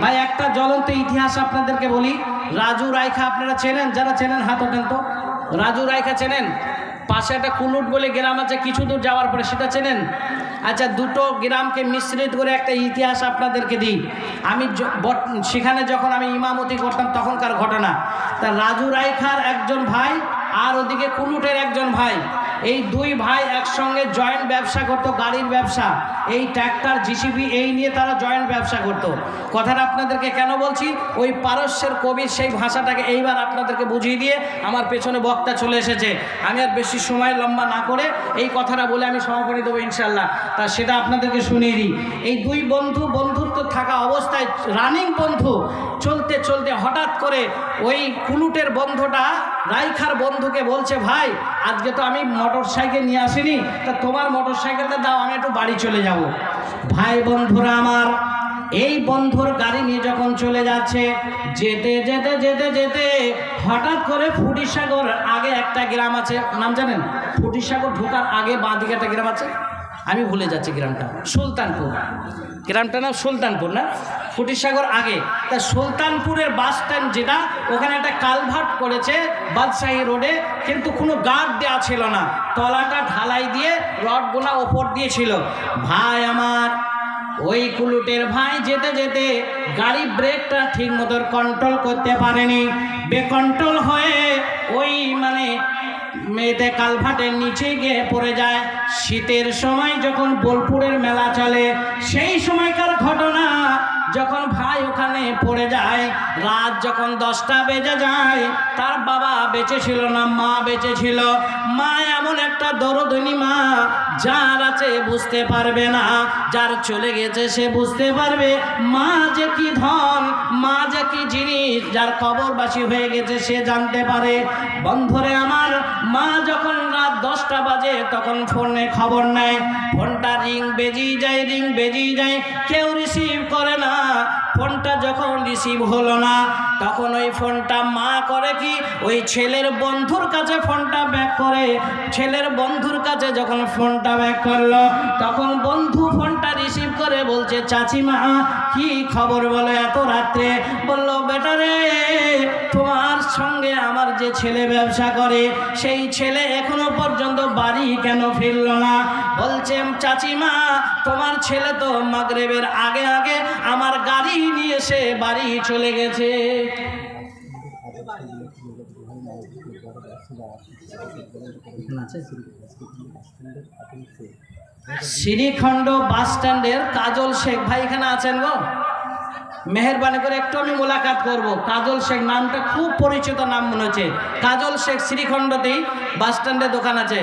ভাই, একটা জ্বলন্ত ইতিহাস আপনাদেরকে বলি। রাজু রায়খা আপনারা চেনেন? যারা চেনেন, হাত ওঠেন তো। রাজু রায়খা চেনেন? পাশে একটা কুলুট বলে গ্রাম আছে, কিছু দূর যাওয়ার পরে সেটা চেনেন? আচ্ছা দুটো গ্রামকে মিশ্রিত করে একটা ইতিহাস আপনাদেরকে দিই। আমি সেখানে যখন আমি ইমামতি করতাম, তখনকার ঘটনা। তা রাজু রায়খার একজন ভাই আর ওদিকে কুলুটের একজন ভাই। এই দুই ভাই একসঙ্গে জয়েন্ট ব্যবসা করতো, গাড়ির ব্যবসা। এই ট্র্যাক্টর জিসিবি এই নিয়ে তারা জয়েন্ট ব্যবসা করতো। কথাটা আপনাদেরকে কেন বলছি? ওই পারস্যের কবির সেই ভাষাটাকে এইবার আপনাদেরকে বুঝিয়ে দিয়ে আমার পেছনে বক্তা চলে এসেছে। আমি আর বেশি সময় লম্বা না করে এই কথাটা বলে আমি সমাপনী দেবো ইনশাল্লাহ তা সেটা আপনাদেরকে শুনিয়ে দিই। এই দুই বন্ধু, বন্ধুত্ব থাকা অবস্থায় রানিং বন্ধু। চলতে চলতে হঠাৎ করে ওই কুলুটের বন্ধুটা রাইখার বন্ধুকে বলছে, ভাই, আজকে তো আমি মোটর সাইকেল নিয়ে আসিনি, তা তোমার মোটর সাইকেলটা দাও, আমি একটু বাড়ি চলে যাব। ভাই বন্ধুরা আমার, এই বন্ধুর গাড়ি নিয়ে যখন চলে যাচ্ছে, যেতে যেতে যেতে যেতে হঠাৎ করে ফুটিসাগর আগে একটা গ্রাম আছে, নাম জানেন? ফুটিসাগর ঢোকার আগে বাঁ দিকে একটা গ্রাম আছে? আমি ভুলে যাচ্ছি গ্রামটা। সুলতানপুর। গ্রামটার নাম সুলতানপুর না? ফুটিসাগর আগে। তা সুলতানপুরের বাস স্ট্যান্ড যেটা, ওখানে একটা কালভার্ট করেছে বাদশাহী রোডে, কিন্তু কোনো গার্ড দেওয়া ছিল না। তলাটা ঢালাই দিয়ে রড রডগুলা ওপর দিয়েছিল ভাই আমার, ওই কুলুটের ভাই যেতে যেতে গাড়ি ব্রেকটা ঠিক মতো কন্ট্রোল করতে পারেনি। বেকন্ট্রোল হয়ে ওই মানে মেয়েতে কালভাটের নিচে গিয়ে পড়ে যায়। শীতের সময় যখন বোলপুরের মেলা চলে সেই ওখানে পড়ে যায়। রাত যখন দশটা বেজে যায়, তার বাবা বেঁচে ছিল না, মা বেঁচে ছিল। মা এমন একটা দরদনি মা, যার আছে বুঝতে পারবে না। যার চলে গেছে সে বুঝতে পারবে, মা যে কি ধন, মা যে কি জিনিস, যার কবরবাসী হয়ে গেছে সে জানতে পারে। বন্ধুরে আমার, মা যখন রাত দশটা বাজে, তখন ফোনে খবর নেয়। ফোনটা রিং বেজিয়ে যায়, রিং বেজিয়ে যায়, কেউ রিসিভ করে না। ফোনটা যখন রিসিভ হলো না, তখন ওই ফোনটা মা করে কি? ওই ছেলের বন্ধুর কাছে ফোনটা ব্যাক করে। ছেলের বন্ধুর কাছে যখন ফোনটা ব্যাক করল, তখন বন্ধু ফোনটা রিসিভ করে বলছে চাচিমা কি খবর বলে এত রাত্রে? বলল, বেটা রে, তোমার সঙ্গে আমার যে ছেলে ব্যবসা করে, সেই ছেলে এখনও পর্যন্ত বাড়ি কেন ফিরল না? বলছে চাচিমা তোমার ছেলে তো মাগরেবের আগে আগে আমার এসে বাড়ি চলে গেছে। শ্রীখণ্ড বাস স্ট্যান্ডের কাজল শেখ, ভাই এখানে আছেন গো? মেহরবানি করে একটু আমি মোলাকাত করব। কাজল শেখ নামটা খুব পরিচিত নাম মনে হচ্ছে। কাজল শেখ শ্রীখণ্ডতেই বাস স্ট্যান্ডে দোকান আছে।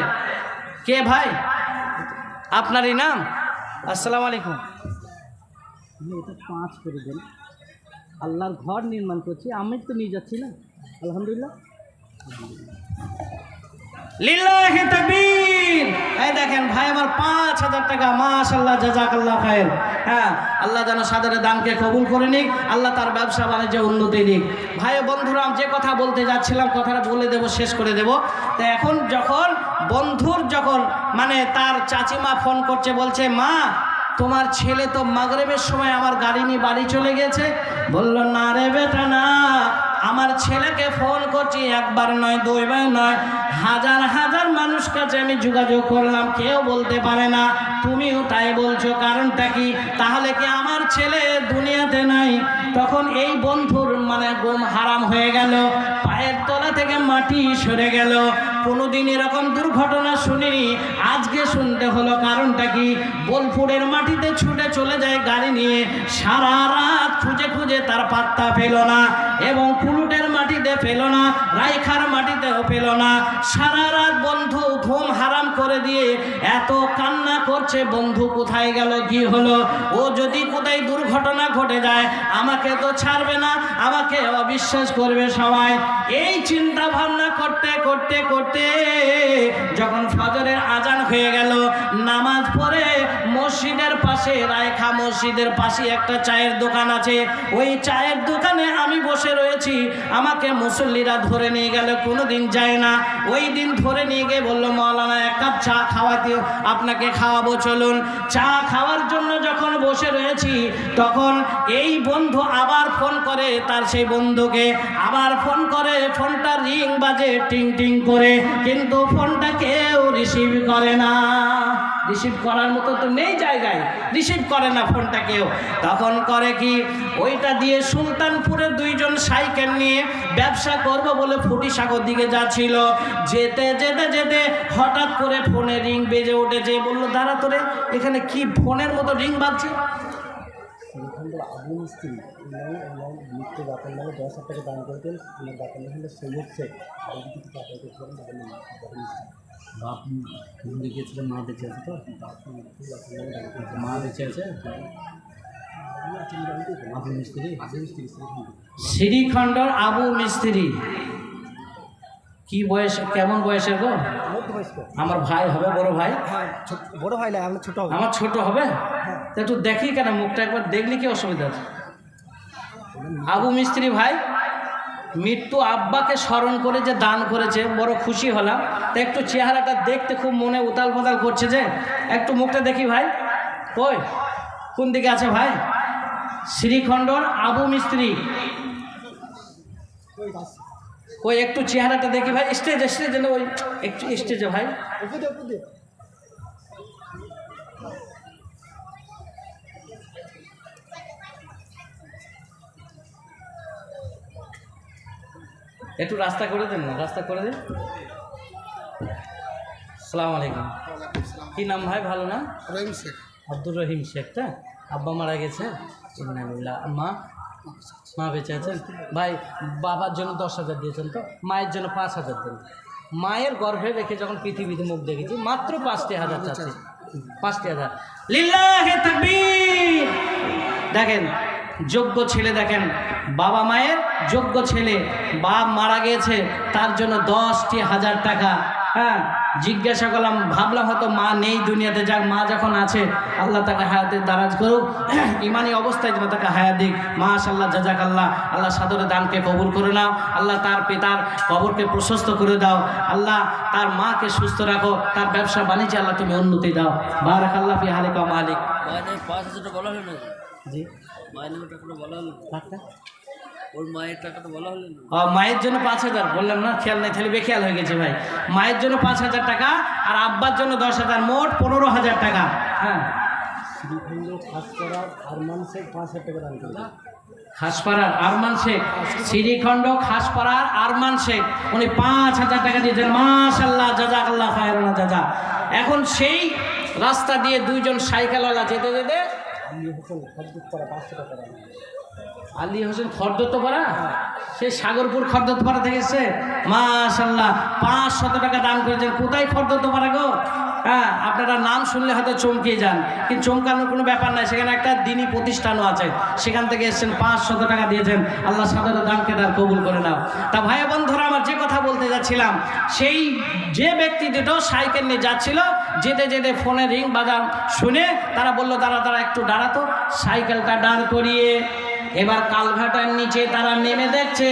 কে ভাই? আপনারই নাম? আসসালামু আলাইকুম। পাঁচ করে দেন। আল্লাহর ঘর নির্মাণ করছি আমি তো নিয়ে যাচ্ছি না। আলহামদুলিল্লাহ। দেখেন ভাই, আমার পাঁচ হাজার টাকা হ্যাঁ আল্লাহ যেন কবুল করে নিক, আল্লাহ তার ব্যবসা উন্নতি দিক ভাই যে কথা বলতে যাচ্ছিলাম, কথাটা বলে দেব, শেষ করে দেব। তো এখন যখন বন্ধুর যখন মানে তার চাচিমা ফোন করছে, বলছে, মা তোমার ছেলে তো মাগরেবের সময় আমার গাড়ি নিয়ে বাড়ি চলে গেছে। বলল, না রে বেটা ছেলেকে ফোন করছি, একবার নয়, দুইবার নয়। হাজার হাজার মানুষ কাছে আমি যোগাযোগ করলাম, কেউ বলতে পারে না। তুমিও তাই বলছো, কারণটা কি? তাহলে কি আমার ছেলে দুনিয়াতে নাই? তখন এই বন্ধুর মানে গম হারাম হয়ে গেল, পায়ের তলা থেকে মাটি সরে গেল। কোনোদিন এরকম দুর্ঘটনা শুনিনি, আজকে শুনতে হলো কারণটা কি? বোলপুরের মাটিতে ছুটে চলে যায় গাড়ি নিয়ে, সারা রাত খুঁজে খুঁজে তার পাত্তা পেল না, এবং কুলুটের মাটিতে পেল না, রাইখার মাটিতেও পেল না। সারা রাত বন্ধু ঘুম হারাম করে দিয়ে এত কান্না করছে, বন্ধু কোথায় গেল, কি হলো? ও যদি কোথায় দুর্ঘটনা ঘটে যায়, আমাকে তো ছাড়বে না, আমাকে অবিশ্বাস করবে সবাই। এই চিন্তা ভাবনা করতে করতে করতে যখন ফজরের আজান হয়ে গেল, নামাজ পড়ে মসজিদের পাশে, রায়খা মসজিদের পাশে একটা চায়ের দোকান আছে। ওই চায়ের দোকানে আমি বসে রয়েছি আমাকে মুসল্লিরা ধরে নিয়ে গেল কোনো দিন যায় না। ওই দিন ধরে নিয়ে গিয়ে বলল, মৌলানা, এক কাপ চা খাওয়াতে আপনাকে খাওয়াবো, চলুন। চা খাওয়ার জন্য যখন বসে রয়েছি, তখন এই বন্ধু আবার ফোন করে তার সেই বন্ধুকে। আবার ফোন করে, ফোনটা রিং বাজে, টিং টিং করে। কিন্তু ফোনটা কেউ রিসিভ করে না। রিসিভ করার মতো তো নেই জায়গায়। রিসিভ করে না ফোনটা কেউ। তখন করে কি, ওইটা দিয়ে সুলতানপুরে দুইজন সাইকেল নিয়ে ব্যবসা করব বলে ফুটি সাগর দিকে যাচ্ছিল। যেতে যেতে যেতে হঠাৎ করে ফোনে রিং বেজে উঠেছে বলল, দাঁড়া তোরে, এখানে কি ফোনের মতো রিং বাজছে? বাপ মন্দির মা বেঁচে আছে তো? মা বেঁচে আছে? আবু মিস্ত্রি? শ্রীখণ্ডর আবু মিস্ত্রি। কি বয়স কেমন বয়সের গো? আমার ভাই হবে বড় ভাই? বড় ভাই না আমরা ছোট হবে। আমার ছোট হবে? তা একটু দেখি কেন মুখটা একবার দেখলি কি অসুবিধা আছে? আবু মিস্ত্রি ভাই? মৃত্যু আব্বাকে স্মরণ করে যে দান করেছে, বড় খুশি হলাম। তা একটু চেহারাটা দেখতে খুব মনে উতাল পাতাল করছে যে, একটু মুখটা দেখি ভাই। কই? কোন দিকে আছে ভাই? শ্রীখণ্ডর আবু মিস্ত্রি। ওই একটু চেহারাটা দেখি ভাই। স্টেজে স্টেজে ওই একটু স্টেজে ভাই। একটু রাস্তা করে দেন না রাস্তা করে দিন। সালাম আলাইকুম। কি নাম ভাই ভালো না? রহিম শেখ। আব্দুর রহিম শেখটা আব্বা মারা গেছে। মা? মা বেঁচে আছেন? ভাই বাবার জন্য দশ হাজার দিয়েছেন তো? মায়ের জন্য পাঁচ হাজার দিন। মায়ের গর্ভে রেখে যখন পৃথিবীতে মুখ দেখেছি মাত্র পাঁচটি হাজার চাচ্ছি। পাঁচটি হাজার। লিল্লাহে তাকবীর! দেখেন যোগ্য ছেলে দেখেন। বাবা মায়ের যোগ্য ছেলে। বাপ মারা গিয়েছে তার জন্য দশটি হাজার টাকা। হ্যাঁ জিজ্ঞাসা করলাম ভাবলাম হয়তো মা নেই দুনিয়াতে যাক মা যখন আছে আল্লাহ তাকে হায়াতে দারাজ করুক। ইমানি অবস্থায় যেন তাকে হায়াত দিক। মাশাল্লাহ জাজাক আল্লাহ আল্লাহ সাদরে দানকে কবুল করে নাও। আল্লাহ তার পিতার কবরকে প্রশস্ত করে দাও। আল্লাহ তার মাকে সুস্থ রাখো। তার ব্যবসা বাণিজ্যে আল্লাহ তুমি উন্নতি দাও। বারাক আল্লাহ ফি হালিকা মালিক। জি। মায়ের টাকাটা বলা হলো ওর মায়ের টাকাটা বলা হলো মায়ের জন্য পাঁচ হাজার বললাম না খেয়াল নেই তাহলে বেখেয়াল হয়ে গেছে ভাই। মায়ের জন্য পাঁচ হাজার টাকা আর আব্বার জন্য দশ হাজার মোট পনেরো হাজার টাকা হ্যাঁ। শ্রীখণ্ড খাস করার আরমান শেখ পাঁচ হাজার টাকা দান করেছেন খাসপাড়ার আরমান শেখ শ্রীখণ্ড খাসপাড়ার আরমান শেখ উনি পাঁচ হাজার টাকা দিয়েছেন। মাশাল্লাহ জাজাক আল্লাহ খায়রানা জাজা। এখন সেই রাস্তা দিয়ে দুইজন সাইকেলওয়ালা যেতে যেতে আলী হোসেন খদ্দুত করা পাঁচশো টাকা আলী হোসেন খর্দত্তপাড়া সে সাগরপুর খর্দত্তপাড়া থেকে এসছে। মাশাল্লাহ পাঁচ শত টাকা দান করেছেন। কোথায় খর্দত্তপাড়া গো? হ্যাঁ আপনারা নাম শুনলে হয়তো চমকিয়ে যান, কিন্তু চমকানোর কোনো ব্যাপার নাই। সেখানে একটা দিনই প্রতিষ্ঠানও আছে। সেখান থেকে এসছেন পাঁচ শত টাকা দিয়েছেন। আল্লাহ সাদর দানকে তার কবুল করে নাও। তা ভাই বন্ধুরা, আমার যে কথা বলতে যাচ্ছিলাম, সেই যে ব্যক্তি দুটো সাইকেল নিয়ে যাচ্ছিল, যেতে যেতে ফোনে রিং বাজার শুনে তারা বলল তারা তারা একটু দাঁড়াতো সাইকেলটা দাঁড় করিয়ে এবার কালভাটার নিচে তারা নেমে দেখছে।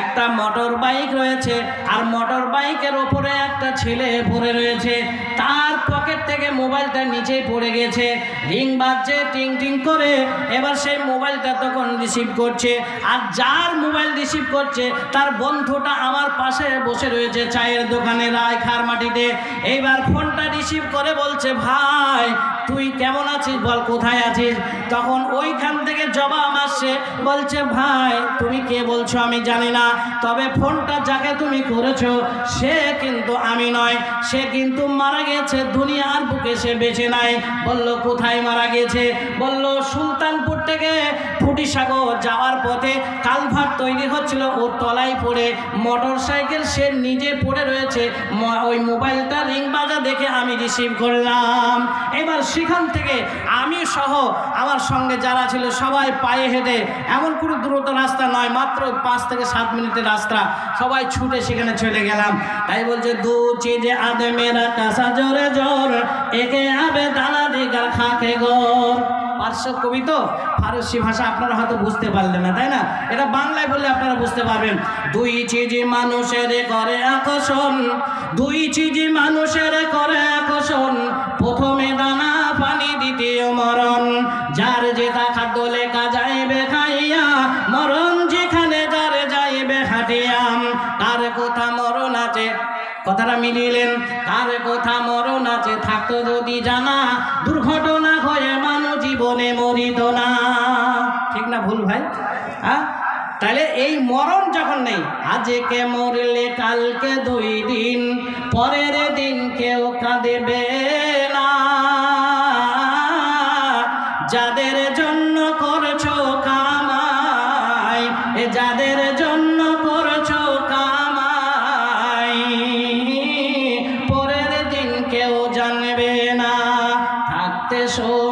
একটা মোটর বাইক রয়েছে, আর মোটর বাইকের ওপরে একটা ছেলে পড়ে রয়েছে। তার পকেট থেকে মোবাইলটা নিচে পড়ে গেছে। রিং বাজছে, টিং টিং করে। এবার সেই মোবাইলটা তখন রিসিভ করছে। আর যার মোবাইল রিসিভ করছে, তার বন্ধুটা আমার পাশে বসে রয়েছে চায়ের দোকানে রায় খার মাটিতে। এইবার ফোনটা রিসিভ করে বলছে, ভাই তুই কেমন আছিস বল, কোথায় আছিস? তখন ওইখান থেকে জবাব আসছে, বলছে, ভাই, তুমি কে বলছো আমি জানি না। তবে ফোনটা যাকে তুমি করেছ, সে কিন্তু আমি নয়। সে কিন্তু মারা গেছে, দুনিয়ার বুকে সে বেঁচে নাই। বলল, কোথায় মারা গেছে? বলল, সুলতানপুর থেকে ফুটিসাগর যাওয়ার পথে হচ্ছিল তলায় পড়ে, মোটর সাইকেল সে নিজে পড়ে রয়েছে ওই মোবাইলটা রিং বাজা দেখে আমি রিসিভ করলাম। এবার সেখান থেকে আমি সহ আমার সঙ্গে যারা ছিল সবাই পায়ে হেঁটে, এমন কোনো দ্রুত রাস্তা নয়, মাত্র পাঁচ থেকে সাত মিনিটের রাস্তা, সবাই ছুটে সেখানে চলে গেলাম। তাই বলছে, দু চিজে আদে মেরা কাসা জোরে জোর, একে আবে দানা দিগার খাকে গোর। পার্শ্ব কবি তো? ফারসি ভাষা আপনারা হয়তো বুঝতে পারলেন না, তাই না? এটা বাংলায় বললে আপনারা বুঝতে পারবেন। দুই চিজি মানুষের করে আকর্ষণ, দুই চিজি মানুষের করে আকর্ষণ, প্রথমে তাহলে এই মরণ যখন নেই, আজকে মরলে কালকে দুই দিন, পরের দিন কেউ কাঁদেবে না। যাদের জন্য করছ কামাই যাদের জন্য করছ কামাই, পরের দিন কেউ জানবে না। থাকতে সময়